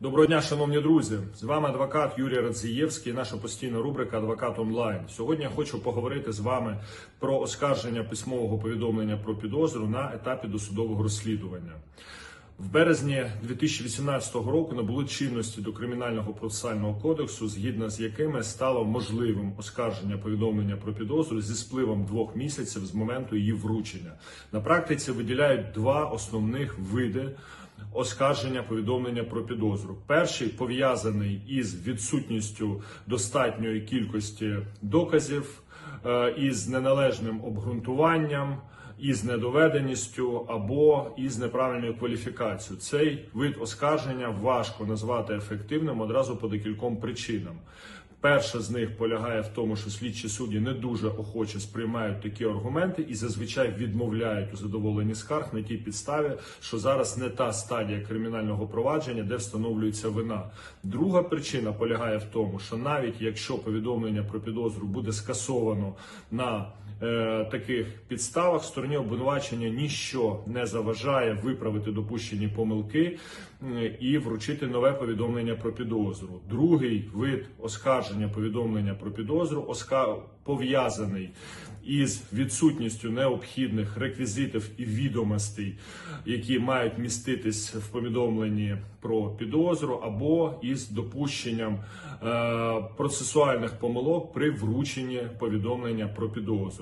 Доброго дня, шановні друзі. З вами адвокат Юрій Радзієвський, наша постійна рубрика Адвокат онлайн. Сьогодні я хочу поговорити з вами про оскарження письмового повідомлення про підозру на етапі досудового розслідування. В березні 2018 року набули чинності до кримінального процесуального кодексу, згідно з якими стало можливим оскарження повідомлення про підозру зі спливом двох місяців з моменту її вручення. На практиці виділяють два основних види оскарження повідомлення про підозру. Перший пов'язаний із відсутністю достатньої кількості доказів, е, із неналежним обґрунтуванням. Із недоведеністю або із неправильною кваліфікацією цей вид оскарження важко назвати ефективним одразу по декільком причинам. Перша з них полягає в тому, що слідчі судді не дуже охоче сприймають такі аргументи і зазвичай відмовляють у задоволенні скарг на тій підставі, що зараз не та стадія кримінального провадження, де встановлюється вина. Друга причина полягає в тому, що навіть якщо повідомлення про підозру буде скасовано на е, таких підставах, стороні обвинувачення ніщо не заважає виправити допущені помилки і вручити нове повідомлення про підозру. Другий вид оскарження повідомлення про підозру оска... пов'язаний із відсутністю необхідних реквізитів і відомостей, які мають міститись в повідомленні про підозру, або із допущенням е, процесуальних помилок при врученні повідомлення про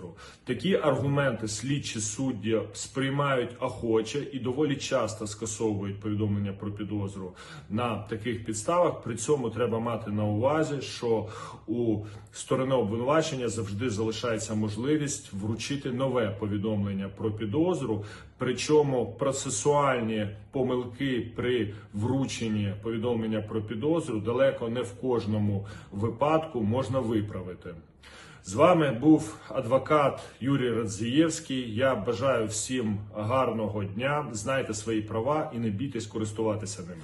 підозру. Такі аргументи слідчі судді сприймають охоче і доволі часто скасовують повідомлення про підозру на таких підставах. При цьому треба мати на увазі, що у сторони обвинувачення завжди залишається можливість вручити нове повідомлення про підозру. Причому процесуальні помилки при врученні повідомлення про підозру далеко не в кожному випадку можна виправити. З вами був адвокат Юрій Радзієвський. Я бажаю всім гарного дня. Знайте свої права і не бійтесь користуватися ними.